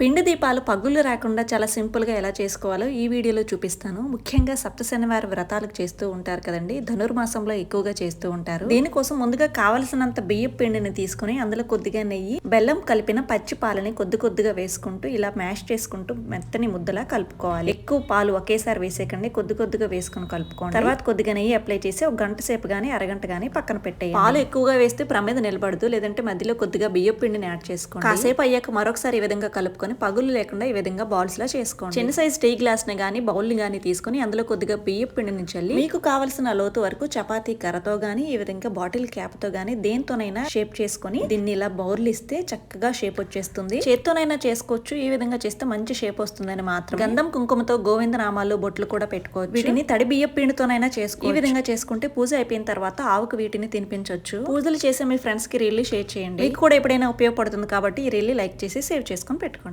పిండి దీపాలు పగుళ్ళు రాకుండా చాలా సింపుల్గా ఎలా చేసుకోవాలో ఈ వీడియోలో చూపిస్తాను. ముఖ్యంగా సప్త శనివారం వ్రతాలకు చేస్తూ ఉంటారు కదండి. ధనుర్మాసంలో ఎక్కువగా చేస్తూ ఉంటారు. దీనికోసం ముందుగా కావలసినంత బియ్యం పిండిని తీసుకుని అందులో కొద్దిగా నెయ్యి బెల్లం కలిపిన పచ్చి పాలని కొద్ది కొద్దిగా వేసుకుంటూ ఇలా మ్యాష్ చేసుకుంటూ మెత్తని ముద్దలా కలుపుకోవాలి. ఎక్కువ పాలు ఒకేసారి వేసేకండి. కొద్ది కొద్దిగా వేసుకుని కలుపుకోండి. తర్వాత కొద్దిగా నెయ్యి అప్లై చేసి ఒక గంట సేపు గానీ అరగంట గానీ పక్కన పెట్టేయాలి పాలు ఎక్కువగా వేస్తే ప్రమేద నిలబడదు. లేదంటే మధ్యలో కొద్దిగా బియ్యం పిండిని యాడ్ చేసుకోండి. కాసేపు అయ్యాక మరొకసారి ఈ విధంగా కలుపుకొని పగులు లేకుండా ఈ విధంగా బాల్స్ లా చేసుకోండి. చిన్న సైజ్ టీ గ్లాస్ని గానీ బౌల్ని గానీ తీసుకుని అందులో కొద్దిగా బియ్యం పిండిని చల్లి మీకు కావలసిన లోతు వరకు చపాతీ కర్రతో గానీ ఈ విధంగా బాటిల్ క్యాప్తో గానీ దేంతోనైనా షేప్ చేసుకుని దీన్ని ఇలా బౌర్లు ఇస్తే చక్కగా షేప్ వచ్చేస్తుంది. చేత్తోనైనా చేసుకోవచ్చు ఈ విధంగా చేస్తే మంచి షేప్ వస్తుందని మాత్రం గంధం కుంకుమతో గోవింద నామాలు బొట్లు కూడా పెట్టుకోవచ్చు. వీటిని తడి బియ్యం పిండితోనైనా చేసుకో ఈ విధంగా చేసుకుంటే పూజ అయిపోయిన తర్వాత ఆవుకు వీటిని తినిపించవచ్చు పూజలు చేసే మీ ఫ్రెండ్స్కి రీల్లీ షేర్ చేయండి. మీకు కూడా ఎప్పుడైనా ఉపయోగపడుతుంది కాబట్టి ఈ రీల్లీ లైక్ చేసి సేవ్ చేసుకొని పెట్టుకోండి.